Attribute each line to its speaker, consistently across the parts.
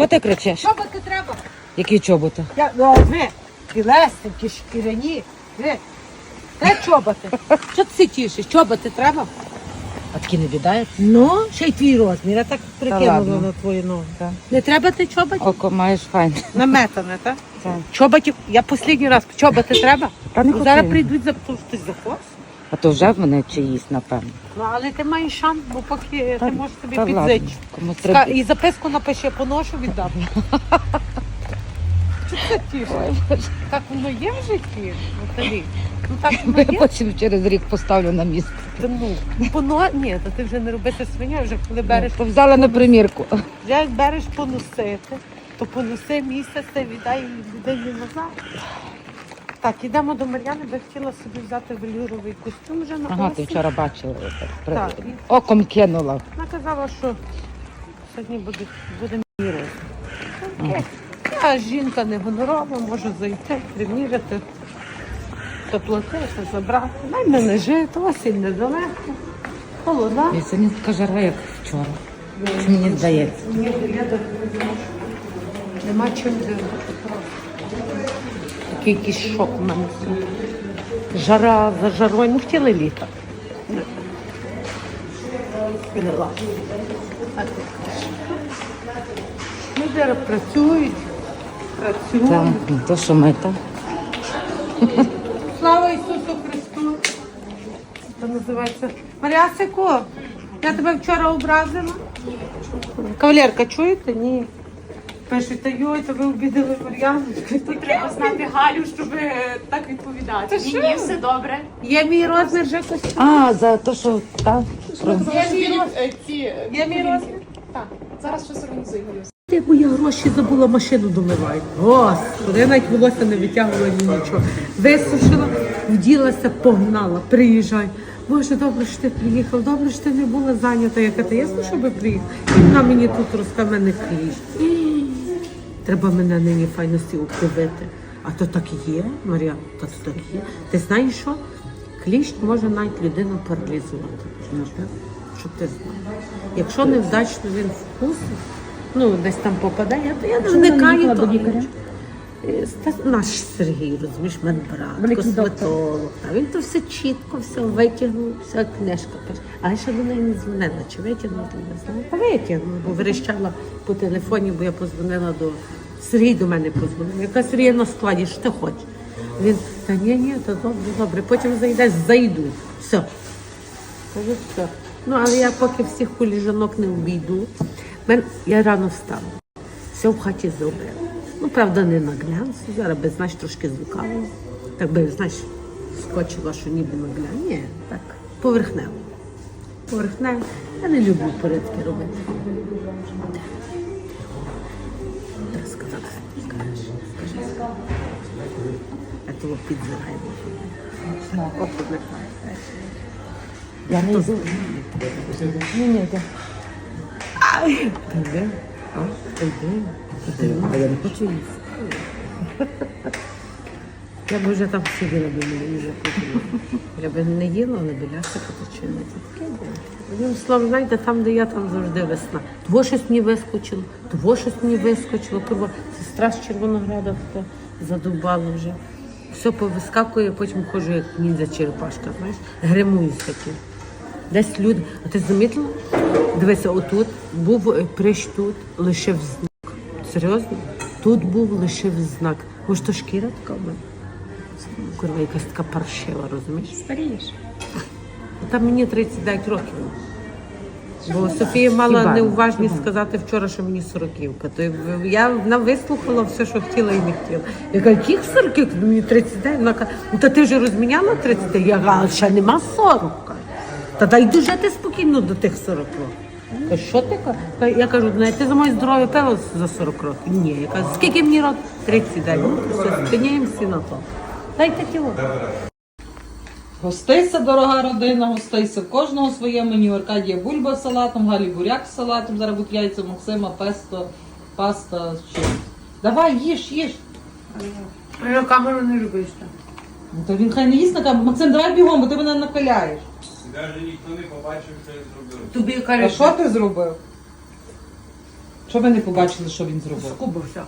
Speaker 1: Що ти кричиш?
Speaker 2: Чоботи треба.
Speaker 1: Які чоботи?
Speaker 2: Я, ну, ви, білесенькі, шкіряні, ви. Де чоботи? Що ти тішиш? Чоботи треба?
Speaker 1: А такі не бідають?
Speaker 2: Ну, ще й твій розмір, я так прикинула
Speaker 1: ладно.
Speaker 2: на твою ногу.
Speaker 1: Так.
Speaker 2: Не треба ти чоботів?
Speaker 1: Око маєш файн.
Speaker 2: Наметане, так?
Speaker 1: Так.
Speaker 2: Чоботів, я останній раз, чоботи треба?
Speaker 1: Та не
Speaker 2: Зараз
Speaker 1: хотіла.
Speaker 2: прийдуть за хтось захост.
Speaker 1: А то вже в мене чиїсь, напевно.
Speaker 2: Ну, але ти маєш шанс, бо поки ти можеш собі
Speaker 1: Та ладно,
Speaker 2: підзичити.
Speaker 1: кому
Speaker 2: Ска-
Speaker 1: треба.
Speaker 2: І записку напиши, поношу віддам. Що це тішиш? Так воно є в житті, Наталі? Ну так воно є.
Speaker 1: потім через рік поставлю на місце.
Speaker 2: Та Ну, поно... Ні, то ти вже не робити свиня, вже коли береш,
Speaker 1: То взяла на примірку.
Speaker 2: вже як береш поносити, то поноси місяць віддай людині назад. Так, йдемо до Мар'яни, би хотіла собі взяти велюровий костюм вже на
Speaker 1: Ага, ти
Speaker 2: осінь.
Speaker 1: вчора бачила. при-
Speaker 2: Так.
Speaker 1: Оком кинула.
Speaker 2: Вона казала, що сьогодні буде, буде розмір. Окей. Я жінка не гонорова, можу зайти, приміряти, доплатити, забрати. Най мене жити, осінь недалеко, холода.
Speaker 1: І сьогодні така жара, як вчора. Чи мені здається?
Speaker 2: Ні, я так не можу. Нема чим дивитися. Такий якийсь шок у мене. Жара за жарою. Ну хотіли літа. Кажеш. Люди працюють, працюють.
Speaker 1: Це не то, що ми.
Speaker 2: Слава Ісусу Христу! Це називається Маріасику, я тебе вчора образила. Кавалерка, чуєте? Ні. Пишете, йой, то ви обідали Мар'яночку.
Speaker 3: Тут треба знати Галю, щоб е, так відповідати. Ні, ні, все добре.
Speaker 2: Є мій розмір вже костюм.
Speaker 1: А, за те, що та, про-
Speaker 3: Я ці
Speaker 2: мій розмір.
Speaker 3: Так, зараз щось організую. Галю.
Speaker 2: Бо я гроші забула машину домивати. Господи, я навіть волосся не витягувала ні нічого. Висушила, вділася, погнала, приїжджай. Боже, добре, що ти приїхав, добре, що ти не була зайнята, яка ти ясно, щоб приїхав. І вона мені тут розказує, мене кліщ. Треба мене нині файності обдивити. А то так є, Марія, та то так є. Ти знаєш що? Кліщ може навіть людину паралізувати. Щоб ти знав. Якщо невдачно він вкусить, ну десь там попадає, то я не вникаю. То... Наш Сергій, розумієш, мене брат, косметолог. А він то все чітко, все витягнув, вся книжка. Але ще до неї не дзвонила, чи витягнути, не знаю. Та витягнула, бо верещала по телефоні, бо я позвонила до Сергій до мене позвонив. Яка Сергій на складі, що ти хочеш? Він, та ні, ні, то добре, добре, потім зайдеш, зайду. Все. Кажу, все. Ну, але я поки всіх куліжанок не обійду. Я рано встала. Все в хаті зробила. Ну, правда, не на глянці. Зараз би, знаєш, трошки звукала. Так би, знаєш, скочила, що ніби на глянці. Ні, так, поверхнево. Поверхнево. Я не люблю порядки робити. Скажи. Я того підзираємо.
Speaker 1: Я не йду. Ні, ні, йде.
Speaker 2: Та йде.
Speaker 1: Я
Speaker 2: б вже там сиділа би мені вже купила. Я б не їла, але біляшка поточила. Це таке було. Одним словом, знаєте, там, де я, там завжди весна. Того щось мені вискочило, того щось мені вискочило. Курва, сестра з Червонограда задубала вже. Все повискакує, потім ходжу, як ніндзя черепашка, знаєш, гримуюсь такі. Десь люди. А ти замітила? Дивися, отут був е, прищ тут, лишив знак. Серйозно? Тут був лишив знак. Може, то шкіра така в мене? Курва, якась така паршива, розумієш?
Speaker 3: Старієш.
Speaker 2: Там мені 39 років. Бо Софія мала
Speaker 1: Хіба?
Speaker 2: неуважність сказати вчора, що мені сороківка. То я вона вислухала все, що хотіла і не хотіла. Я кажу, яких сороків? Мені 39. Вона каже, ну та ти вже розміняла 39? Я кажу, «А ще нема 40. Та дай дожити спокійно до тих 40 років. Каже, що ти кажеш? Я кажу, «Ну, ти за моє здоров'я пила за 40 років? Ні. Я кажу, скільки мені років? 39. Ну, все, спиняємося на то. Дайте тіло.
Speaker 4: Гостися, дорога родина, гостися. Кожного своє меню. Аркадія бульба з салатом, Галі буряк з салатом, зараз будуть яйця Максима, песто, паста з чим. Давай, їж, їж.
Speaker 2: Я камеру не любиш.
Speaker 4: Ну, то він хай не їсть на камеру. Максим, давай бігом, бо ти мене накаляєш.
Speaker 5: Навіть ніхто не побачив, що я зробив.
Speaker 2: Тобі
Speaker 4: А
Speaker 2: кажуть,
Speaker 4: що ти зробив? Що ви не побачили, що він зробив?
Speaker 2: Скубився.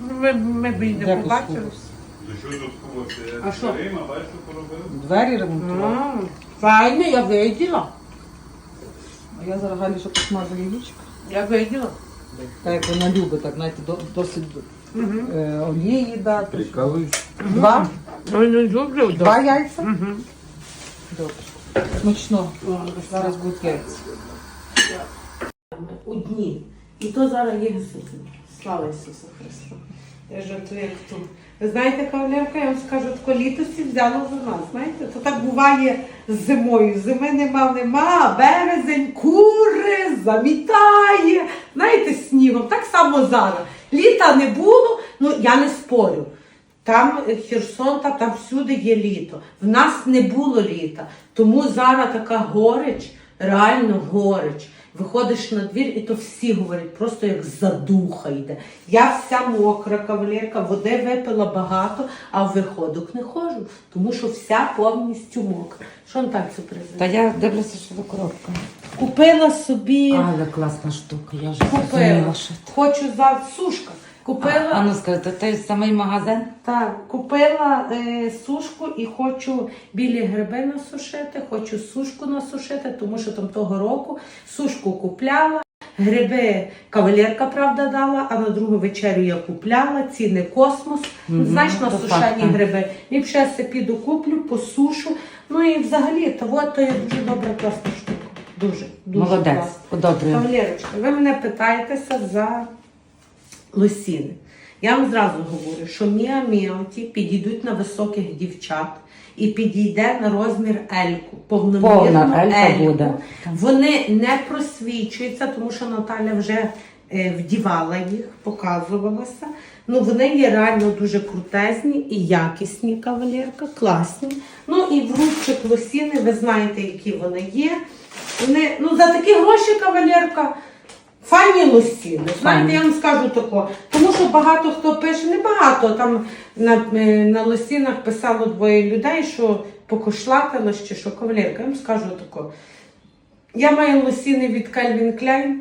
Speaker 2: Ми, ми б і не
Speaker 4: Де
Speaker 2: побачили.
Speaker 4: поскубився?
Speaker 5: То що тут скубався?
Speaker 2: А що?
Speaker 5: Рима, бачиш, що поробив?
Speaker 4: Двері ремонтував.
Speaker 2: А, Файно, я виділа.
Speaker 4: А я зараз Галі ще посмажу яєчко.
Speaker 2: Я виділа.
Speaker 4: Так як вона любить, так знаєте, до- досить е, олії дати.
Speaker 5: Прикалуєш?
Speaker 4: Два?
Speaker 2: Ну, не люблю.
Speaker 4: Два яйця? Добре. Смачно. Зараз будуть яйця.
Speaker 2: Одні. І то зараз є Ісус. Слава Ісусу Христу. Я жартую, як тут. Ви знаєте, кавалерка, я вам скажу, тако літості взяло за нас. Знаєте, то так буває з зимою. Зими нема, нема, березень кури, замітає. Знаєте, снігом. Так само зараз. Літа не було, ну я не спорю. Там е, Херсон, та там всюди є літо. В нас не було літа. Тому зараз така горич, реально горич. Виходиш на двір, і то всі говорять, просто як задуха йде. Я вся мокра кавалерка, води випила багато, а в виходок не ходжу, тому що вся повністю мокра. Що там цю
Speaker 1: Та
Speaker 2: презент?
Speaker 1: я дивлюся, що за коробка.
Speaker 2: Купила собі,
Speaker 1: Але класна штука, я вже
Speaker 2: купила.
Speaker 1: зрозуміла, що це.
Speaker 2: Хочу за сушка. Купила.
Speaker 1: А ну скажи, той самий магазин?
Speaker 2: Так, купила е, сушку і хочу білі гриби насушити, хочу сушку насушити, тому що там того року сушку купляла. Гриби кавалерка, правда, дала, а на другу вечерю я купляла, ціни космос.
Speaker 1: Мгм,
Speaker 2: Знаєш, на сушені гриби. Ліпше я се піду куплю, посушу. Ну і взагалі, то от то є дуже добра класна штука. Дуже, дуже
Speaker 1: Молодець,
Speaker 2: класна. Кавалерочка, ви мене питаєтеся за лосіни. Я вам зразу говорю, що Міа Міоті підійдуть на високих дівчат і підійде на розмір Ельку. Повномірну Ельку.
Speaker 1: буде.
Speaker 2: Вони не просвічуються, тому що Наталя вже е, вдівала їх, показувалася. Ну, вони є реально дуже крутезні і якісні кавалерка, класні. Ну і в рубчик лосіни, ви знаєте, які вони є. Вони, ну, за такі гроші кавалерка. Файні лосіни. Знаєте, я вам скажу тако. Тому що багато хто пише, не багато. Там на, е, на лосінах писало двоє людей, що покошлатилось чи що кавалерка. Я вам скажу тако. Я маю лосіни від Calvin Klein,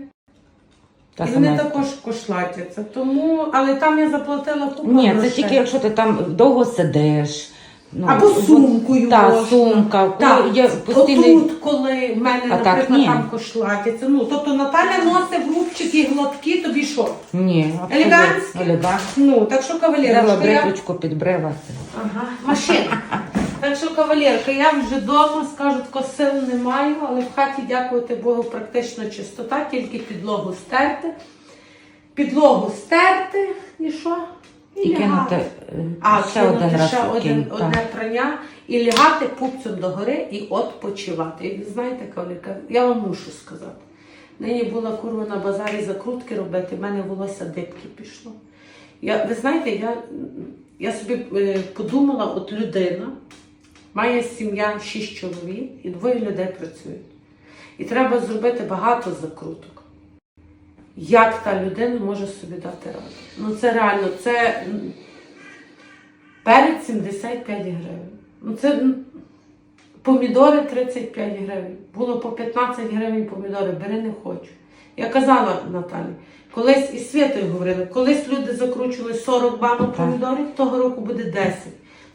Speaker 1: Та
Speaker 2: і вони також кошлатяться. Тому, але там я заплатила купу
Speaker 1: Ні, це тільки якщо ти там довго сидиш. Ну,
Speaker 2: Або сумкою
Speaker 1: Та,
Speaker 2: можна.
Speaker 1: сумка.
Speaker 2: Так,
Speaker 1: коли є постійний...
Speaker 2: отут, коли в мене,
Speaker 1: А так
Speaker 2: наприклад,
Speaker 1: ні.
Speaker 2: там кошлатяться. Ну, тобто Наталя носить в рубчики гладкі, тобі що?
Speaker 1: Ні, абсолютно.
Speaker 2: Елегантські?
Speaker 1: Елегантські.
Speaker 2: Ну, так що
Speaker 1: Треба
Speaker 2: кавалерочка, я...
Speaker 1: бритвочку підбривати.
Speaker 2: Ага, машина. Так що, кавалерка, я вже вдома, скажу, тако сил не маю, але в хаті, дякувати Богу, практично чистота, тільки підлогу стерти. Підлогу стерти і що?
Speaker 1: І кинути е,
Speaker 2: А,
Speaker 1: ще
Speaker 2: кинути
Speaker 1: один раз
Speaker 2: ще один, одне прання і лягати пупцем догори і відпочивати. І ви знаєте, кавалерка, я вам мушу сказати. Нині була курва на базарі закрутки робити, в мене волосся дибки пішло. Я, ви знаєте, я, я собі е, подумала, от людина має сім'я шість чоловік і двоє людей працюють. І треба зробити багато закруток. Як та людина може собі дати раду? Ну це реально, це перед 75 гривень. Ну це помідори 35 гривень. Було по 15 гривень помідори, бери не хочу. Я казала Наталі, колись і Святою говорили, колись люди закручували 40 банок помідорів, того року буде 10.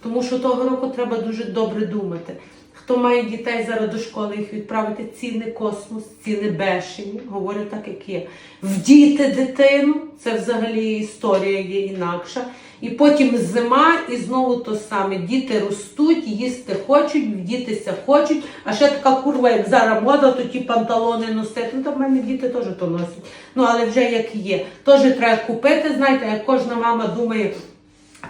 Speaker 2: Тому що того року треба дуже добре думати. Хто має дітей зараз до школи, їх відправити ціни космос, ціни бешені, говорю так, як є. Вдіти дитину, це взагалі історія є інакша. І потім зима, і знову то саме. Діти ростуть, їсти хочуть, вдітися хочуть. А ще така курва, як зараз мода, то ті панталони носити. Ну, там в мене діти теж то носять. Ну, але вже як є. Теж треба купити, знаєте, як кожна мама думає,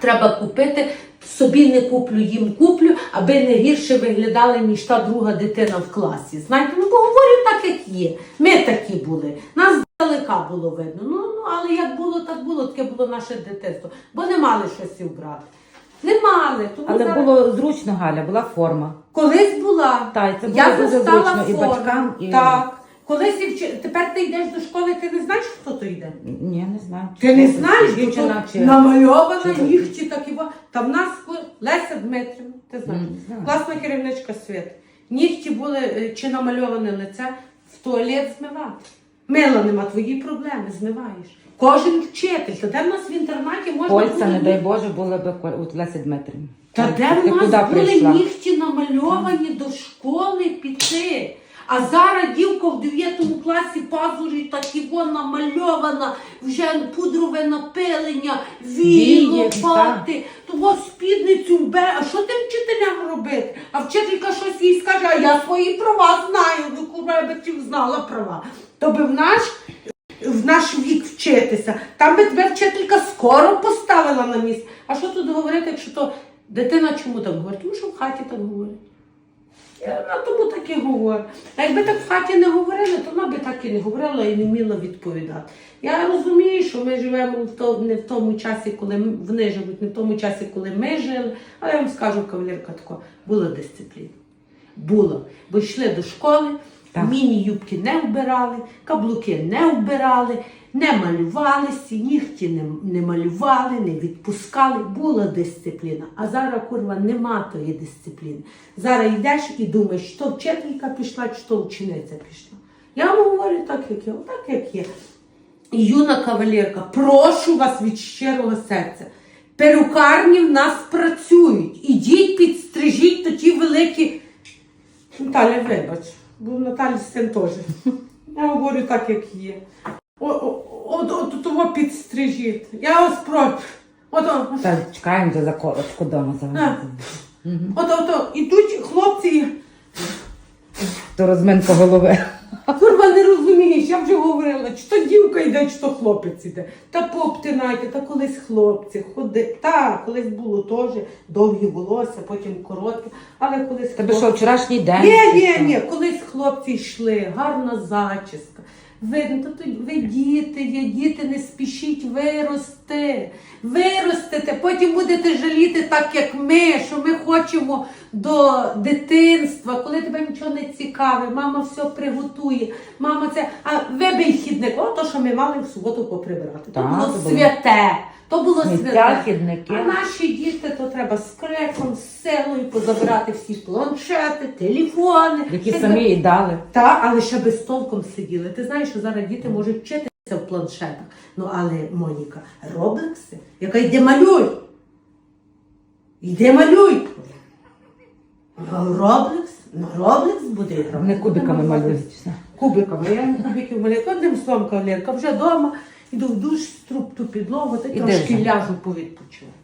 Speaker 2: треба купити. Собі не куплю, їм куплю, аби не гірше виглядали, ніж та друга дитина в класі. Знаєте, ну бо говорю так, як є. Ми такі були. Нас здалека було видно. Ну, ну але як було, так було, таке було наше дитинство. Бо не мали щось і. Не мали. Тому
Speaker 1: Але
Speaker 2: зараз-
Speaker 1: було зручно, Галя, була форма.
Speaker 2: Колись була.
Speaker 1: Та, і це було
Speaker 2: Я
Speaker 1: дуже зручно і батькам, і-
Speaker 2: Так. Колись і вчи... тепер ти йдеш до школи, ти не знаєш, хто то йде.
Speaker 1: Ні, не знаю.
Speaker 2: Ти не знаєш,
Speaker 1: чи...
Speaker 2: то намальована
Speaker 1: чи-
Speaker 2: нігті так і Та в нас Леся Дмитрівна, ти знаєш, класна керівничка світу. Нігті були е, чи намальоване лице в туалет змивати. Мила нема, твої проблеми, змиваєш. Кожен вчитель, то де в нас в інтернаті можна
Speaker 1: Польця, не дай Боже, була б у Лесі Дмитрівні.
Speaker 2: Та
Speaker 1: Ти
Speaker 2: де в нас були нігті намальовані до школи піти? А зараз дівка в 9 класі пазурі так і вона намальована, вже пудрове напилення, вії, лопати, того спідницю вбе. А що тим вчителям робити? А вчителька щось їй скаже, а я свої права знаю, би ті знала права. То би в наш в наш вік вчитися. Там би тебе вчителька скоро поставила на місце. А що тут говорити, якщо то дитина чому так говорить? Тому що в хаті так говорить. Я тому так і говорю. А якби так в хаті не говорили, то вона би так і не говорила і не вміла відповідати. Я розумію, що ми живемо в то, не в тому часі, коли вони живуть, не в тому часі, коли ми жили. Але я вам скажу, кавалерка, тако, була дисципліна. Була. Бо йшли до школи. Міні-юбки не вбирали, каблуки не вбирали, не малювалися, нігті не, не малювали, не відпускали. Була дисципліна. А зараз, курва, нема тої дисципліни. Зараз йдеш і думаєш, що вчителька пішла, чи то вчениця пішла. Я вам говорю так, як є, так як є. Юна кавалерка, прошу вас від щирого серця. Перукарні в нас працюють. Ідіть, підстрижіть то ті великі. Наталя, вибач, бо Наталі син теж. Я говорю так, як є. От от того підстрижіть. Я вас прошу. От, от,
Speaker 1: Та чекаємо за колочку вдома
Speaker 2: от, от, от, ідуть хлопці.
Speaker 1: То розминка голови.
Speaker 2: Курва не розумієш, я вже говорила, чи то дівка йде, чи то хлопець іде. Та пообтинайте, та колись хлопці ходи. Та, колись було теж довгі волосся, потім короткі. але колись
Speaker 1: Тебе
Speaker 2: хлопці-
Speaker 1: що, вчорашній день?
Speaker 2: Ні, ні, ні, колись хлопці йшли, гарна зачіска. Видно, Тобто ви діти, є діти, не спішіть вирости. Виростете, потім будете жаліти так, як ми, що ми хочемо до дитинства, коли тебе нічого не цікаве, мама все приготує, мама це. А вибий хідник, о, то, що ми мали в суботу поприбирати. То було
Speaker 1: то було.
Speaker 2: святе. То було
Speaker 1: хідники.
Speaker 2: А наші діти то треба з криком, з силою позабирати всі планшети, телефони.
Speaker 1: Які
Speaker 2: Ще
Speaker 1: самі і дали.
Speaker 2: та, але ще без толком сиділи. Ти знаєш, що зараз діти можуть вчитися в планшетах. Ну, але Моніка, роблекси, яка йде малюй. Йде малюй. Роблекс, ну Роблекс буде грати.
Speaker 1: Вони кубиками малюють. все.
Speaker 2: Кубиками. Я кубиків малюю. Одним словом, кавалерка, вже вдома, Іду в душ, струб ту підлогу, та
Speaker 1: І
Speaker 2: трошки ляжу повідпочиваю.